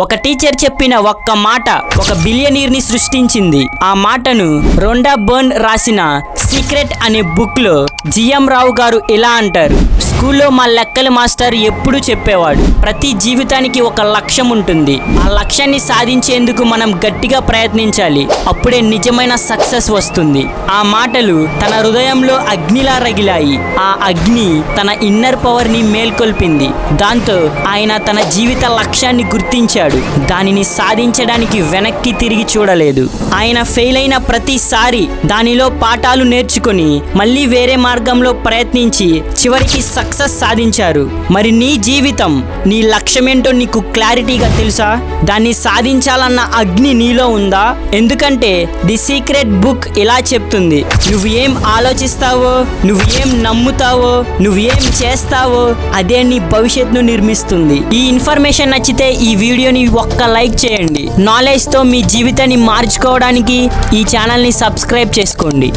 ఒక టీచర్ చెప్పిన ఒక్క మాట ఒక బిలియనీర్ని సృష్టించింది. ఆ మాటను రొండా బర్న్ రాసిన సీక్రెట్ అనే బుక్లో జిఎం రావు గారు ఇలా అంటారు? స్కూల్లో మా లెక్కల మాస్టర్ ఎప్పుడూ చెప్పేవాడు. ప్రతి జీవితానికి ఒక లక్ష్యం ఉంటుంది. ఆ లక్ష్యాన్ని సాధించేందుకు మనం గట్టిగా ప్రయత్నించాలి. అప్పుడే నిజమైన సక్సెస్ వస్తుంది. ఆ మాటలు తన హృదయంలో అగ్నిలా రగిలాయి ఆ అగ్ని తన ఇన్నర్ పవర్ని మేల్కొల్పింది. దాంతో ఆయన తన జీవిత లక్ష్యాన్ని గుర్తించాడు. దానిని సాధించడానికి వెనక్కి తిరిగి చూడలేదు. ఆయన ఫెయిల్ అయిన ప్రతిసారి దానిలో పాఠాలు నేర్చుకొని మళ్ళీ వేరే మార్గంలో ప్రయత్నించి చివరికి సక్ సక్సెస్ సాధించారు. మరి నీ జీవితం నీ లక్ష్యమేంటో నీకు క్లారిటీగా తెలుసా? దాన్ని సాధించాలన్న అగ్ని నీలో ఉందా? ఎందుకంటే ది సీక్రెట్ బుక్ ఇలా చెప్తుంది. నువ్వు ఏం ఆలోచిస్తావో నువ్వు ఏం నమ్ముతావో నువ్వు ఏం చేస్తావో అదే నీ భవిష్యత్తును నిర్మిస్తుంది. ఈ ఇన్ఫర్మేషన్ నచ్చితే ఈ వీడియోని ఒక్క లైక్ చేయండి. నాలెడ్జ్తో మీ జీవితాన్ని మార్చుకోవడానికి ఈ ఛానల్ని సబ్స్క్రైబ్ చేసుకోండి.